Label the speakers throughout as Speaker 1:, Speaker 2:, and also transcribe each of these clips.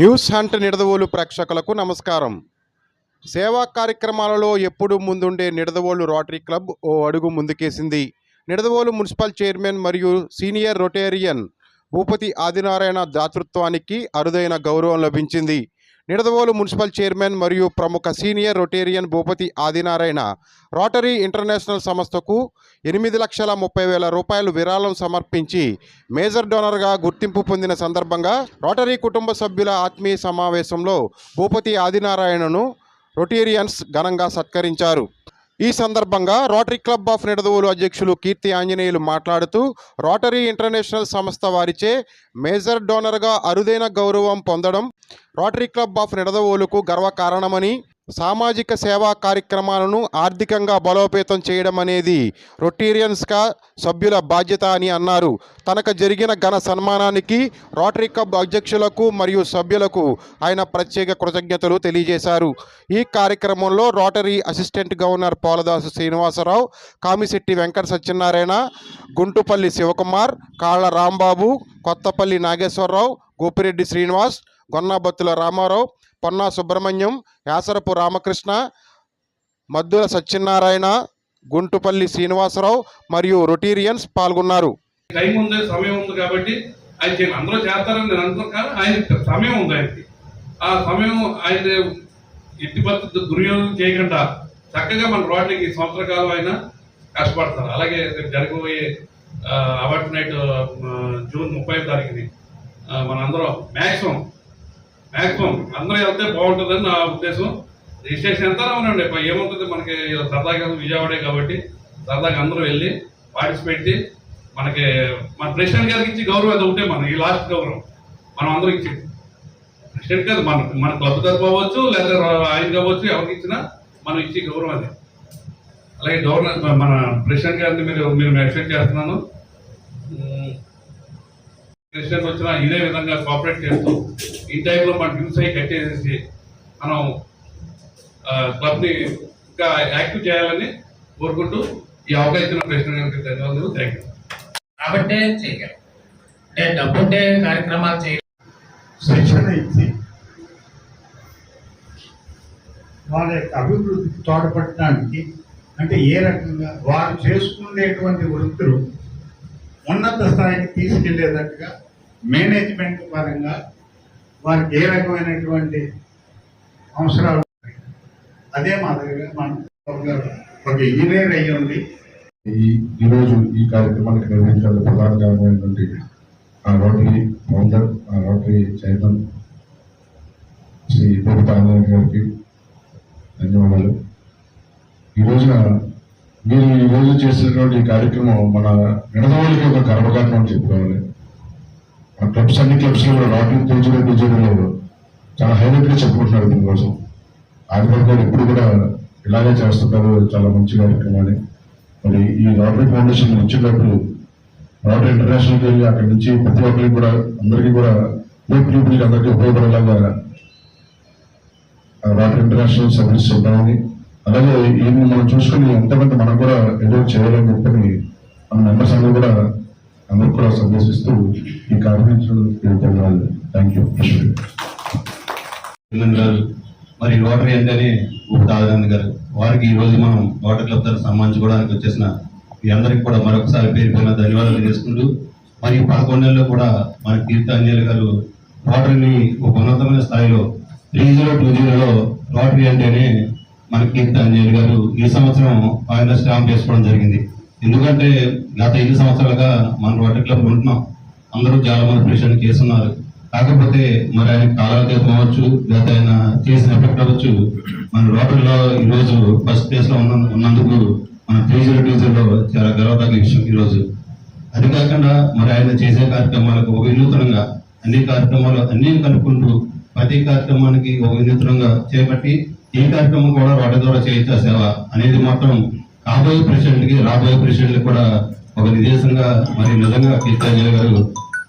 Speaker 1: News hunt Nidadavolu ప్రేక్షకులకు నమస్కారం. సేవా కార్యక్రమాలలో ఎప్పుడూ ముందుండే నిడదవోలు రోటరీ క్లబ్ ఓ అడుగు ముందుకేసింది. నిడదవోలు మున్సిపల్ చైర్మన్ మరియు సీనియర్ రొటేరియన్ భూపతి ఆదినారాయణ దాతృత్వానికి అరుదైన గౌరవం లభించింది. నిడదవోలు మున్సిపల్ చైర్మన్ మరియు ప్రముఖ senior Rotarian Bhupathi Adinarayana Rotary international సంస్థకు ఎనిమిది లక్షల ముప్పై వేల రూపాయలు విరాళం సమర్పించి మేజర్ డోనర్గా గుర్తింపు పొందిన సందర్భంగా రోటరీ కుటుంబ సభ్యుల ఆత్మీయ సమావేశంలో భూపతి ఆదినారాయణను రొటేరియన్స్ ఘనంగా సత్కరించారు. ఈ సందర్భంగా రోటరీ క్లబ్ ఆఫ్ నిడదవోలు అధ్యక్షులు కీర్తి ఆంజనేయులు మాట్లాడుతూ రోటరీ ఇంటర్నేషనల్ సంస్థ వారిచే మేజర్ డోనర్గా అరుదైన గౌరవం పొందడం రోటరీ క్లబ్ ఆఫ్ నిడదవోలుకు గర్వకారణమని సామాజిక సేవా కార్యక్రమాలను ఆర్థికంగా బలోపేతం చేయడం అనేది రొటీరియన్స్గా సభ్యుల బాధ్యత అని అన్నారు. తనకు జరిగిన ఘన సన్మానానికి రోటరీ క్లబ్ అధ్యక్షులకు మరియు సభ్యులకు ఆయన ప్రత్యేక కృతజ్ఞతలు తెలియజేశారు. ఈ కార్యక్రమంలో Rotary assistant governor Poladasu Srinivasarao Kamisetti Venkata Satyanarayana Guntupalli Sivakumar Kalla Rambabu Kothapalli Nageswararao Gopireddy Srinivas గొన్నాబత్తుల Ramarao Ponna Subrahmanyam యాసరపు Ramakrishna Maddula Satyanarayana Guntupalli Srinivasarao మరియు రొటీరియన్స్ పాల్గొన్నారు.
Speaker 2: టైం ఉంది సమయం ఉంది కాబట్టి ఆయన అందరూ చేస్తారని నేను అనుకున్నాను ఆయన సమయం ఉంది ఆయనకి. ఆ సమయం ఆయన ఎట్టి పరిస్థితి దుర్యోగం చేయకుండా చక్కగా మన రోడ్లకి సంవత్సర కాలం ఆయన కష్టపడతారు. అలాగే జరగబోయే అవార్డ్ నైట్ జూన్ ముప్పై తారీఖుని మనందరం మ్యాక్సిమం మ్యాక్సిమం అందరూ వెళ్తే బాగుంటుందని నా ఉద్దేశం. రిజిస్ట్రేషన్ ఎంత అవునండి ఏముంటుంది? మనకి సరదాగా విజయవాడే కాబట్టి సరదాగా అందరూ వెళ్ళి పార్టిసిపేట్ చేసి మనకి మన ప్రెసిడెంట్ గారికి ఇచ్చి గౌరవం అది ఒకటే మనం ఈ లాస్ట్ గౌరవం. మనం అందరం ఇచ్చి ప్రెసిడెంట్ గారు మన మన క్లబ్ తరపు అవ్వచ్చు లేదా ఆయన కావచ్చు ఎవరికి ఇచ్చినా మనం ఇచ్చే గౌరవం అది. అలాగే గవర్నర్ మన ప్రెసిడెంట్ గారిని మీరు మీరు మెన్షన్ చేస్తున్నాను. ప్రెసిడెంట్ వచ్చినా ఇదే విధంగా కోఆపరేట్ చేస్తూ ఈ టైంలో మన డ్యూస్ అయి కట్టేసేసి మనం క్లబ్ని ఇంకా యాక్టివ్ చేయాలని కోరుకుంటూ ఈ అవకాశం ప్రెసిడెంట్ ధన్యవాదాలు. థ్యాంక్ యూ
Speaker 3: కాబట్టే చేయగలం. అంటే డబ్బుంటే కార్యక్రమాలు చేయ
Speaker 4: శిక్షణ ఇచ్చి వాళ్ళ యొక్క అభివృద్ధికి తోడ్పడటానికి అంటే ఏ రకంగా వారు చేసుకునేటువంటి వృత్తులు ఉన్నత స్థాయికి తీసుకెళ్ళేటట్టుగా మేనేజ్మెంట్ పరంగా వారికి ఏ రకమైనటువంటి అవసరాలు ఉన్నాయి. అదే మాదిరిగా మనం ఒక- ఇంజనీర్ అయ్యి ఉండి
Speaker 5: ఈ ఈరోజు ఈ కార్యక్రమానికి నిర్వహించడానికి ప్రధాన కారణమైనటువంటి ఆ రోటరీ ఫౌండర్ ఆ రోటరీ చైర్మన్ శ్రీ భూపతి ఆనంద్ గారికి ధన్యవాదాలు ఈ రోజున మీరు ఈ రోజు చేసినటువంటి కార్యక్రమం మన నిడదవాళ్ళకి ఒక గర్వకారణం అని చెప్పుకోవాలి. ఆ క్లబ్స్ అన్ని క్లబ్స్లో రోటరీ టూ జీరో చాలా హైలైట్గా చెప్పుకుంటున్నారు దీనికోసం. ఆదివారం గారు ఎప్పుడు కూడా ఇలాగే చేస్తుంటారు చాలా మంచి కార్యక్రమాన్ని. మరి ఈ రాటరీ ఫౌండేషన్ వచ్చినప్పుడు రాటరీ ఇంటర్నేషనల్కి వెళ్ళి అక్కడి నుంచి ప్రతి ఒక్కరికి కూడా అందరికీ కూడా అందరికీ ఉపయోగపడేలాగా ఆ ఇంటర్నేషనల్ సర్వీస్ ఉంటామని అలాగే ఈయన్ని మనం చూసుకుని ఎంతమంది మనం కూడా ఏదో చేయాలని చెప్పని మన మెంబర్స్ అందరూ కూడా అందరూ కూడా సందేశిస్తూ ఈ కార్యక్రమం థ్యాంక్ యూ
Speaker 6: గారు మరి రోటరీ అంటేనే ఉప ఆనంద్ గారు వారికి ఈ రోజు మనం రోటరీ క్లబ్ తరఫు సన్మానించుకోవడానికి వచ్చేసిన మీ అందరికి కూడా మరొకసారి పేరు ధన్యవాదాలు తెలియజేసుకుంటూ మరి ఈ పదకొండు నెలల్లో కూడా మన కీర్తి అంజలి గారు రోటరీని ఒక ఉన్నతమైన స్థాయిలో త్రీ జీరో టూ జీరోలో రోటరీ అంటేనే మన కీర్తి అంజలి గారు ఈ సంవత్సరం ఆయన స్టాంప్ చేసుకోవడం జరిగింది. ఎందుకంటే గత ఐదు సంవత్సరాలుగా మన రోటరీ క్లబ్ ఉంటున్నాం. అందరూ చాలా మంది ప్రెసిడెంట్ చేస్తున్నారు కాకపోతే మరి ఆయన కాలాతీతం అవ్వచ్చు గత ఆయన చేసిన ఎఫెక్ట్ అవ్వచ్చు మన రోటరీలో ఈ రోజు ఫస్ట్ ప్లేస్లో ఉన్న ఉన్నందుకు మన త్రీ జీరో చాలా గర్వదగ్గ విషయం ఈరోజు. అది కాకుండా మరి ఆయన చేసే కార్యక్రమాలకు ఒక వినూతనంగా అన్ని కార్యక్రమాలు అన్నీ కలుపుకుంటూ ప్రతి కార్యక్రమానికి ఒక వినూతనంగా చేపట్టి ఈ కార్యక్రమం కూడా వాటి ద్వారా చేయించా సేవ అనేది మాత్రం కాబోయే ప్రెసిడెంట్కి రాబోయే ప్రెసిడెంట్ కూడా ఒక నిర్దేశంగా మరి నిజంగా కీర్తాంజలి గారు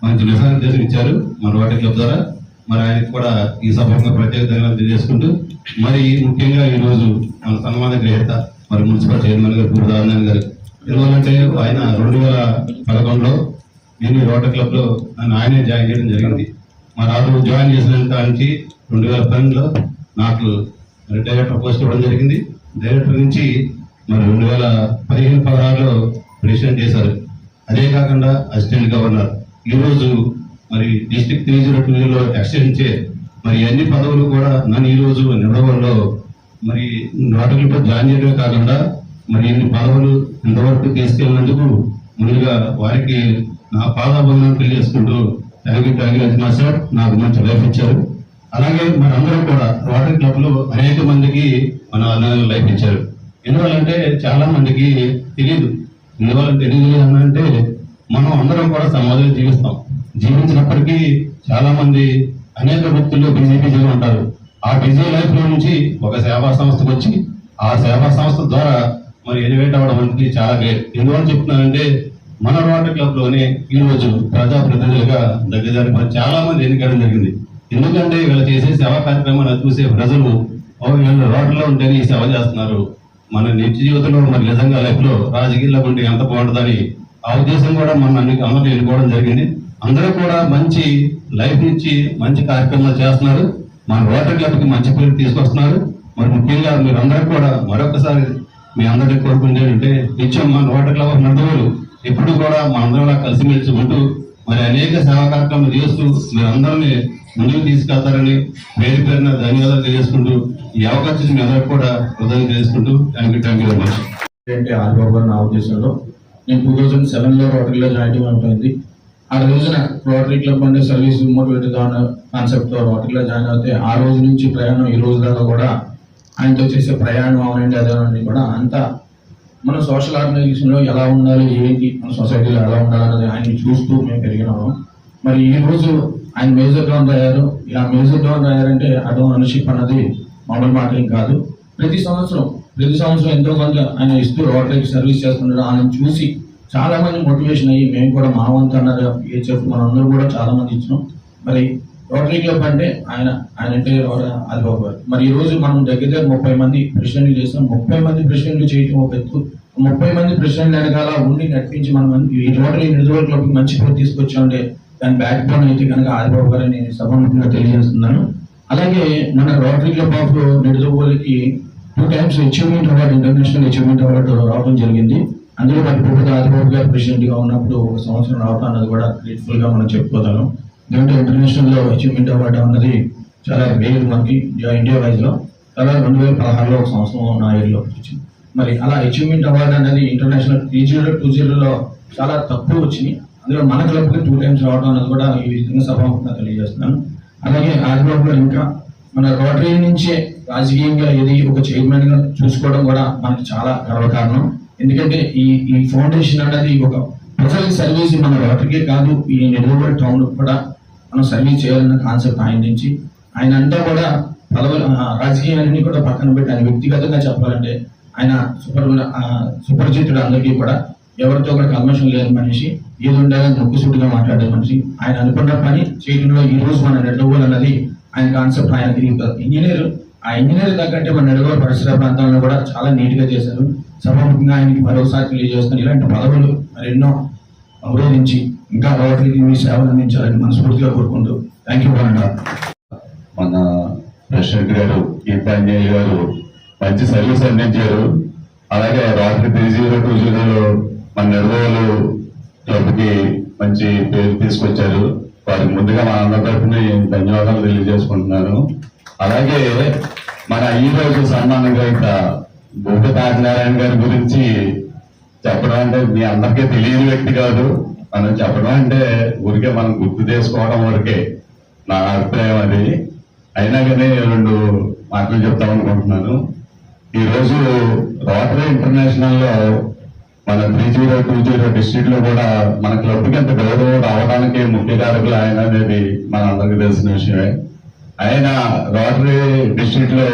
Speaker 6: మంచి నిర్దేశం ఇచ్చారు. మరి వాటి క్లబ్ ద్వారా మరి ఆయనకు కూడా ఈ సభంగా ప్రత్యేక ధన్యవాదాలు తెలియజేసుకుంటూ మరి ముఖ్యంగా ఈ రోజు మన సన్మాన గ్రహీత మరి మున్సిపల్ చైర్మన్ గారు పూర్దానంద్ గారు. ఎందువల్లంటే ఆయన రెండు వేల పదకొండులో నేను ఈ రోటరీ క్లబ్లో నన్ను ఆయనే జాయిన్ చేయడం జరిగింది. మరి ఆ రోజు జాయిన్ చేసిన నుంచి రెండు వేల పన్నెండులో నాకు మరి డైరెక్టర్ పోస్ట్ ఇవ్వడం జరిగింది. డైరెక్టర్ నుంచి మరి రెండు వేల పదిహేను పదహారులో ప్రెసిడెంట్ చేశారు. అదే కాకుండా అసిస్టెంట్ గవర్నర్ ఈరోజు మరి district three zero two extend చే మరి అన్ని పదవులు కూడా నన్ను ఈరోజు నిడవల్లో మరి నాటకులతో జాయిన్ చేయడమే కాకుండా మరి ఇన్ని పదవులు ఇంతవరకు తీసుకెళ్ళినందుకు ముందుగా వారికి నా పాదాబంధనం తెలియజేసుకుంటూ థ్యాంక్ యూ థ్యాంక్ యూ మా సార్ నాకు మంచి లైఫ్ ఇచ్చారు. అలాగే మనందరం కూడా రోటరీ క్లబ్లో అనేక మందికి మన అన్నదానం లైఫ్ ఇచ్చారు. ఎందువల్లంటే చాలా మందికి తెలియదు ఎందువల్ల తెలియదు అంటే మనం అందరం కూడా సమాజంలో జీవిస్తాం. జీవించినప్పటికీ చాలా మంది అనేక వృత్తుల్లో బిజీ బిజీగా ఉంటారు. ఆ బిజీ లైఫ్లో నుంచి ఒక సేవా సంస్థకు వచ్చి ఆ సేవా సంస్థ ద్వారా మరి ఎలివేట్ అవ్వడం అనేది చాలా గ్రేట్. ఎందువల్ల చెప్తున్నానంటే మన రోటరీ క్లబ్లోనే ఈరోజు రోజు ప్రజా ప్రతినిధులుగా దగ్గర చాలా మంది ఎన్నికడం జరిగింది. ఎందుకంటే వీళ్ళు చేసే సేవా కార్యక్రమాన్ని చూసే ప్రజలు వీళ్ళు రోడ్లో ఉంటేనే ఈ సేవ చేస్తున్నారు. మన నిత్య జీవితంలో మరి నిజంగా లైఫ్లో రాజకీయాల్లో ఉంటే ఎంత బాగుంటుందని ఆ ఉద్దేశం కూడా మన అన్ని అందరూ ఎన్నుకోవడం జరిగింది. అందరూ కూడా మంచి లైఫ్ నుంచి మంచి కార్యక్రమాలు చేస్తున్నారు. మన రోటరీ క్లబ్కి మంచి పేరు తీసుకొస్తున్నారు. మరి ముఖ్యంగా మీరు అందరూ కూడా మరొకసారి మీ అందరికీ కోరుకునేది ఏంటంటే నిత్యం మన రోటరీ క్లబ్ ఆఫ్ ఎప్పుడు కూడా మనందరం కలిసిమెలిసి ఉంటూ మరి అనేక సేవా కార్యక్రమాలు చేస్తూ మీరు అందరినీ ముందుకు తీసుకెళ్తారని పేరు పేరున ధన్యవాదాలు తెలియజేసుకుంటూ ఈ అవకాశం మీ అందరికి కూడా హృదయం తెలియజేసుకుంటూ thank you thank you very much
Speaker 7: అంటే ఆదిబాబు నా ఉద్దేశంలో? నేను టూ థౌజండ్ సెవెన్లో రోటరీలో జాయిన్ అవుతుంది ఆ రోజున రోటరీ క్లబ్ అంటే సర్వీస్ మోటివేటెడ్ కాన్సెప్ట్తో రోటరీలో జాయిన్ అవుతే ఆ రోజు నుంచి ప్రయాణం ఈ రోజు దాకా కూడా ఆయనతో చేసే ప్రయాణం అవునండి అదేనండి కూడా అంతా మన సోషల్ ఆర్గనైజేషన్లో ఎలా ఉండాలి ఏంటి మన సొసైటీలో ఎలా ఉండాలి అనేది ఆయన్ని చూస్తూ మేము పెరిగినాము. మరి ఈ రోజు ఆయన మేజర్ గ్రౌండ్ అయ్యారు ఇలా మేజర్ గ్రౌండ్ అయ్యారంటే అడోన్ ఓనర్షిప్ అన్నది మామూలు మాట ఏం కాదు. ప్రతి సంవత్సరం ప్రతి సంవత్సరం ఎంతో కొంత ఆయన ఇస్తూ రోటరీకి సర్వీస్ చేస్తున్నాడు ఆయన చూసి చాలా మంది మోటివేషన్ అయ్యి మేము కూడా మా వంతు అన్నారు చెప్పు మనందరూ కూడా చాలా మంది ఇచ్చినాం. మరి రోటరీ క్లబ్ అంటే ఆయన ఆయన అంటే ఆదిబాబు గారు మరి ఈ రోజు మనం దగ్గర దగ్గర ముప్పై మంది ప్రెసిడెంట్లు చేస్తాం. ముప్పై మంది ప్రెసిడెంట్లు చేయటం ఒక ఎత్తు. ముప్పై మంది ప్రెసిడెంట్ వెనకాల ఉండి నడిపించి మనం ఈ రోటరీ నిరుద్యోగ క్లబ్కి మంచి పేరు తీసుకొచ్చామంటే దాని బ్యాక్ బోన్ అయితే కనుక ఆదిబాబు గారిని నేను సభముఖంగా తెలియజేస్తున్నాను. అలాగే మన rotary club of నిడదవోలికి two times achievement award international achievement award రావడం జరిగింది. అందులో మరి ప్రభుత్వ ఆదిబాబు గారు ప్రెసిడెంట్గా ఉన్నప్పుడు ఒక సంవత్సరం రావడం అన్నది కూడా గ్రేట్ఫుల్గా మనం చెప్పుకోగలం. ఎందుకంటే ఇంటర్నేషనల్లో అచీవ్మెంట్ అవార్డు అన్నది చాలా రేర్ మనకి ఇండియా వైజ్లో తర్వాత రెండు వేల పదహారులో ఒక సంవత్సరం నా ఏరియాలో వచ్చింది. మరి అలా అచీవ్మెంట్ అవార్డు అనేది ఇంటర్నేషనల్ త్రీ జీరో టూ జీరోలో చాలా తక్కువ వచ్చినాయి. అందులో మన క్లబ్కి టూ టైమ్స్ రావడం అనేది కూడా ఈ విధంగా సభాముఖంగా తెలియజేస్తున్నాను. అలాగే ఆదిబాబు ఇంకా మన రోటరీ నుంచే రాజకీయంగా ఏది ఒక చైర్మన్గా చూసుకోవడం కూడా మనకి చాలా గర్వకారణం. ఎందుకంటే ఈ ఈ ఫౌండేషన్ అనేది ఒక ప్రజలకు సర్వీస్ మన రోటరీకే కాదు ఈ నెల్లూరు టౌన్ కూడా మనం సర్వీస్ చేయాలన్న కాన్సెప్ట్ ఆయన నుంచి. ఆయన అంతా కూడా పదవులు రాజకీయాలన్నీ కూడా పక్కన పెట్టి ఆయన వ్యక్తిగతంగా చెప్పాలంటే ఆయన సుపర్ సుపరిచితుడు అందరికీ కూడా ఎవరితో కూడా కల్మషం లేని మనిషి. ఏది ఉండాలని ముక్కుసూటిగా మాట్లాడే మనిషి. ఆయన అనుకున్న పని చేయడంలో ఈ రోజు మన నెల్లూరు అన్నది ఆయన కాన్సెప్ట్ ఆయన ఇంజనీర్ ఆ ఇంజనీర్ తగ్గట్టే మన నెల్లూరు పరిసర ప్రాంతాలను కూడా చాలా నీట్గా చేశారు. సభాముఖంగా ఆయనకి మరోసారి తెలియజేస్తాను ఇలాంటి పదవులు మరి ఎన్నో ఇంకా వాటికి మీ సేవలు అందించాలని మనస్ఫూర్తిగా కోరుకుంటూ థ్యాంక్ యూ
Speaker 8: మన ప్రెసిడెంట్ గారు గీతాంజలి గారు మంచి సర్వీస్ అందించారు. అలాగే రాత్రి త్రీ జీరో టూ జీరోలో మన నిర్వహలు క్లబ్కి మంచి పేరు తీసుకొచ్చారు. వారికి ముందుగా మా అందరి తరఫున ధన్యవాదాలు తెలియజేసుకుంటున్నాను. అలాగే మన ఈ రోజు సన్మాన గ్రహీత బుద్ధ తాజనారాయణ గారి గురించి చెప్పడం అంటే మీ అందరికీ తెలియని వ్యక్తి కాదు. మనం చెప్పడం అంటే ఊరికే మనం గుర్తు చేసుకోవడం వరకే. నా అభిప్రాయం అది. అయినా కానీ రెండు మాటలు చెప్తామనుకుంటున్నాను అనుకుంటున్నాను. రోటరీ ఇంటర్నేషనల్లో మన త్రీ జీరో టూ జీరో డిస్ట్రిక్ట్లో కూడా మన క్లబ్కి అంత గౌరవం రావడానికి ముఖ్య కారకులు ఆయన అనేది మన అందరికి తెలిసిన విషయమే. ఆయన రోటరీ డిస్ట్రిక్ట్లో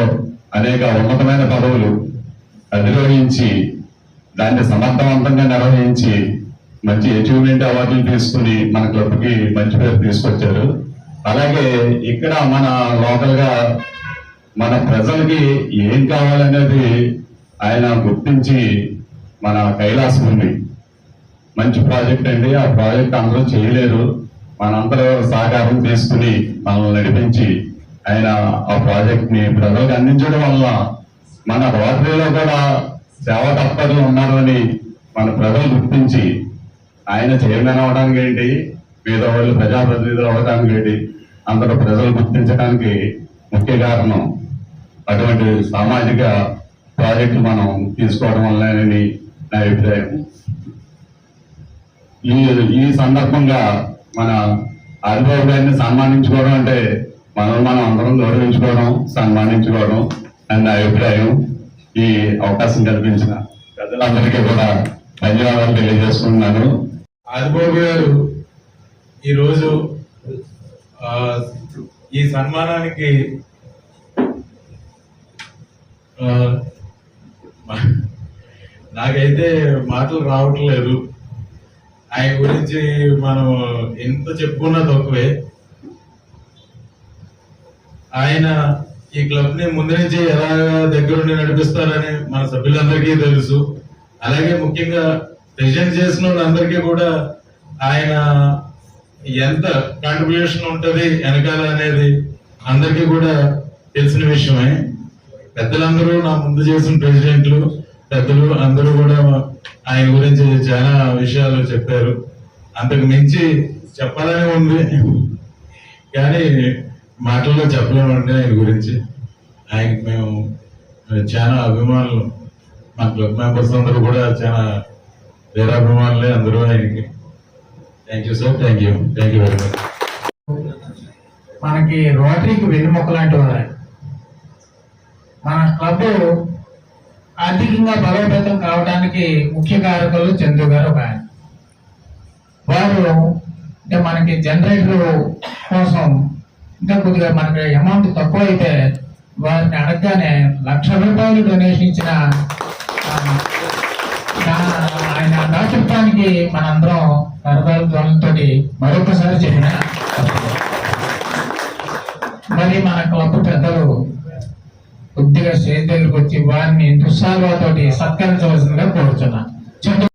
Speaker 8: అనేక ఉన్నతమైన పదవులు అధిరోహించి దాన్ని సమర్థవంతంగా నిర్వహించి మంచి అచీవ్మెంట్ అవార్డులు తీసుకుని మన క్లబ్కి మంచి పేరు తీసుకొచ్చారు. అలాగే ఇక్కడ మన లోకల్గా మన ప్రజలకి ఏం కావాలనేది ఆయన గుర్తించి మన కైలాసం ఉంది. మంచి ప్రాజెక్ట్ అండి. ఆ ప్రాజెక్ట్ అందరూ చేయలేరు మనందరూ సహకారం తీసుకుని మనల్ని నడిపించి ఆయన ఆ ప్రాజెక్ట్ని ప్రజలకు అందించడం వల్ల మన రోటరీలో కూడా సేవా తత్పరులు ఉన్నారని మన ప్రజలు గుర్తించి ఆయన చైర్మన్ అవడానికి ఏంటి? మిగతా వాళ్ళు ప్రజాప్రతినిధులు అవడానికి ఏంటి? అందరూ ప్రజలు గుర్తించడానికి ముఖ్య కారణం అటువంటి సామాజిక ప్రాజెక్టు మనం తీసుకోవడం వల్లనని నా అభిప్రాయం ఈ ఈ సందర్భంగా మన ఆదిబాబు గారిని సన్మానించుకోవడం అంటే మనం మనం అందరం గౌరవించుకోవడం సన్మానించుకోవడం అని నా అభిప్రాయం ఈ అవకాశం కల్పించిన ప్రజలందరికీ కూడా ధన్యవాదాలు తెలియజేస్తున్నాను.
Speaker 9: ఆదిబాబు గారు ఈరోజు ఆ, ఈ సన్మానానికి నాకైతే మాటలు రావట్లేదు. ఆయన గురించి మనం ఎంత చెప్పుకున్నా తక్కువే. ఆయన ఈ క్లబ్ని ముందు నుంచి ఎలా దగ్గరుండి నడిపిస్తారని మన సభ్యులందరికీ తెలుసు. అలాగే ముఖ్యంగా ప్రెజెంట్ చేసిన వాళ్ళందరికీ కూడా ఆయన ఎంత కాంట్రిబ్యూషన్ ఉంటుంది వెనకాల అనేది అందరికీ కూడా తెలిసిన విషయమే. పెద్దలందరూ నా ముందు చేసిన ప్రెసిడెంట్లు పెద్దలు అందరూ కూడా ఆయన గురించి చాలా విషయాలు చెప్పారు. అంతకు మించి చెప్పాలని ఉంది. కానీ మాటల్లో చెప్పలేమండి ఆయన గురించి. ఆయనకి మేము చాలా అభిమానులు. మా క్లబ్ మెంబర్స్ అందరూ కూడా చాలా వేరే అభిమానులే అందరూ ఆయనకి. Thank you sir thank you thank you very much
Speaker 10: మనకి రోటరీకి వెన్నుముక్క లాంటి వారు మన క్లబ్ ఆర్థికంగా బలోపేతం కావడానికి ముఖ్య కారకులు చందు గారు ఒక ఆయన. వారు అంటే మనకి జనరేటర్ కోసం ఇంకా కొద్దిగా మనకి అమౌంట్ తక్కువ అయితే వారిని అడగగానే లక్ష రూపాయలు డొనేషన్ ఇచ్చిన ఆయన దాతృత్వానికి మనందరం కరదాల ధ్వనులతో మరొకసారి చెప్పిన మరి మన క్లబ్ పెద్దలు కొద్దిగా స్టేజ్ దగ్గరికి వచ్చి వారిని దుస్సాలతోటి సత్కరించవలసిందిగా కోరుచున్నా. చంద్ర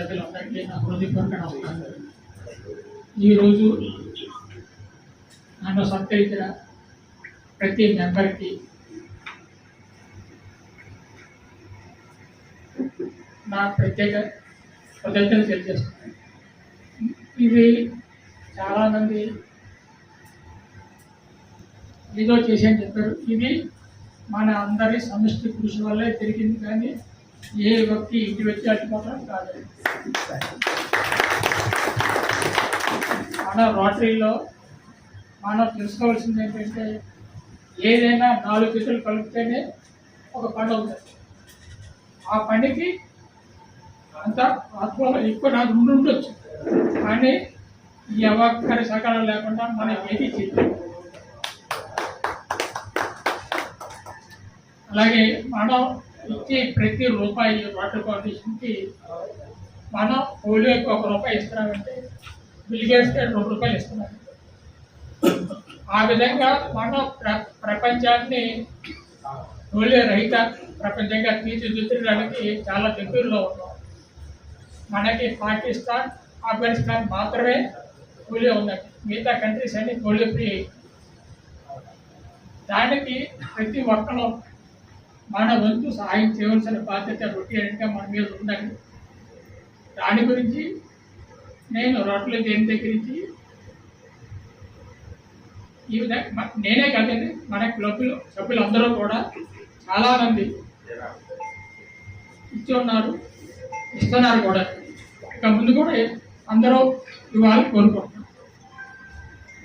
Speaker 3: సభ్యులందరికీ నా హృదయపూర్వక నమస్కారం ఈరోజు నన్ను సత్కరించిన ప్రతి మెంబర్కి నా ప్రత్యేక కృతజ్ఞతలు తెలియజేస్తున్నాను. ఇది చాలామంది ఏదో చేశాను చెప్పారు. ఇది మన అందరి సమిష్టి కృషి వల్లే జరిగింది కానీ ఏ వ్యక్తి ఇంటి వచ్చి అడ్డుకోవడం కాదు. మన రోటరీలో మనం తెలుసుకోవాల్సింది ఏంటంటే ఏదైనా నాలుగు చేతులు కలిపితేనే ఒక పని అవుతుంది. ఆ పనికి అంత ఆత్మ ఎక్కువ నాకు ఉండి ఉండొచ్చు. కానీ ఈ సకాలం సహకారం లేకుండా మనం ఏది చేయలేము అలాగే మనం ఇచ్చే ప్రతి రూపాయి వాటర్ ఫౌండేషన్కి మనం పోలియోకి ఒక రూపాయి ఇస్తున్నామంటే బిల్గేట్స్కి రెండు రూపాయలు ఇస్తున్నాం. ఆ విధంగా మనం ప్ర ప్రపంచాన్ని పోలియో రహిత ప్రపంచంగా తీర్చిదిద్దడానికి చాలా దగ్గరలో ఉన్నాం. మనకి పాకిస్తాన్ ఆఫ్ఘనిస్తాన్ మాత్రమే పోలియో ఉన్నాయి మిగతా కంట్రీస్ అన్ని పోలియో ఫ్రీ. దానికి ప్రతి ఒక్కరూ మన వంతు సహాయం చేయవలసిన బాధ్యత రొటీన్గా మన మీద ఉండాలి దాని గురించి నేను రొట్టెలు దేని దగ్గర నుంచి ఈ విధంగా నేనే కాదండి మన క్లబ్లో సభ్యులందరూ కూడా చాలామంది ఇచ్చి ఉన్నారు ఇస్తున్నారు కూడా. ఇక ముందు కూడా అందరూ ఇవ్వాలని కోరుకుంటున్నాం.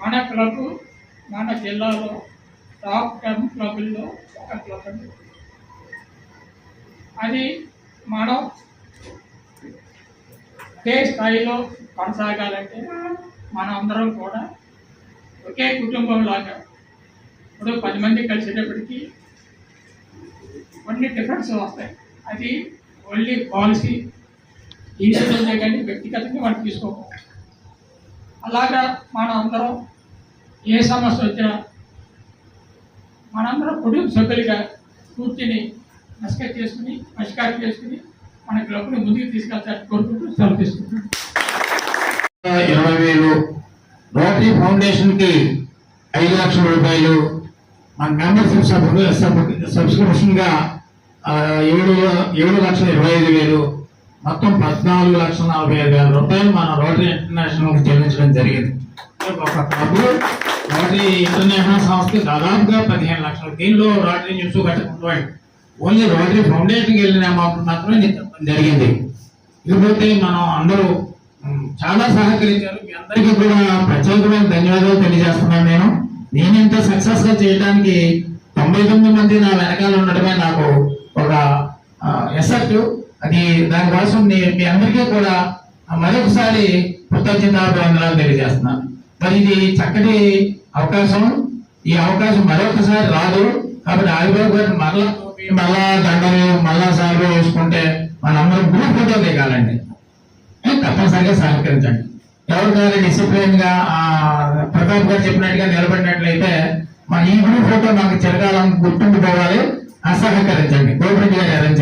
Speaker 3: మన క్లబ్ మన జిల్లాలో టాప్ టెన్ క్లబ్ల్లో ఒక క్లబ్ అండి. అది మనం ఒకే స్థాయిలో కొనసాగాలంటే మనం అందరం కూడా ఒకే కుటుంబం లాగా ఇప్పుడు పది మంది కలిసేటప్పటికీ కొన్ని డిఫరెన్స్ వస్తాయి. అది ఓన్లీ పాలసీ ఈ కానీ వ్యక్తిగతంగా మనం తీసుకోకూడదు. అలాగా మనం అందరం ఏ సమస్య వచ్చినా మనందరం కుటుంబ సభ్యులుగా కూర్చుని డిస్కస్ చేసుకుని పరిష్కారం చేసుకుని మన క్లబ్ను ముందుకు తీసుకెళ్తారని కోరుకుంటూ సెలవు
Speaker 10: ఇరవై వేలు రోటరీ ఫౌండేషన్కి ఐదు లక్షల రూపాయలు మన మెంబర్షిప్ సబ్స్క్రిప్షన్ సబ్స్క్రిప్షన్గా ఏడు ఏడు లక్షల ఇరవై ఐదు వేలు మొత్తం పద్నాలుగు లక్షల నలభై ఐదు వేల రూపాయలు మన రోటరీ ఇంటర్నేషనల్ చెల్లించడం జరిగింది. ఒక క్లబ్ రోటరీ ఇంటర్నేషనల్ సంస్థకి దాదాపుగా పదిహేను లక్షలు. దీనిలో రోటరీ న్యూస్ కట్టుకుంటాం ఓన్లీ రోటరీ ఫౌండేషన్కి వెళ్ళిన అమౌంట్ మాత్రమే నేను చెప్పడం జరిగింది. ఇకపోతే మనం అందరూ చాలా సహకరించారు. మీ అందరికీ కూడా ప్రత్యేకమైన ధన్యవాదాలు తెలియజేస్తున్నాను నేను. నేను ఇంత సక్సెస్గా చేయడానికి తొంభై తొమ్మిది మంది నా వెనకాల ఉండడమే నాకు ఒక ఎసెప్ట్ అది దానికోసం మీ అందరికీ కూడా మరొకసారి కృతజ్ఞతాభివందనాలు తెలియజేస్తున్నాను. మరి ఇది చక్కటి అవకాశం. ఈ అవకాశం మరొకసారి రాదు. కాబట్టి ఆయుర్వేద గారు మరలా మళ్ళా దండలు మళ్ళా సార్లు వేసుకుంటే మనందరం గ్రూప్ ఫోటో దిగాలండి. తప్పనిసరిగా సహకరించండి. ఎవరు కానీ డిసిప్లిన్గా ఆ, ప్రతాప్ గారు చెప్పినట్టుగా నిలబడినట్లయితే మన ఈ గ్రూప్ ఫోటో నాకు చిరకాలం గుర్తుండిపోవాలి అసహకరించండి గోపిరెడ్డి గారు అరేంజ్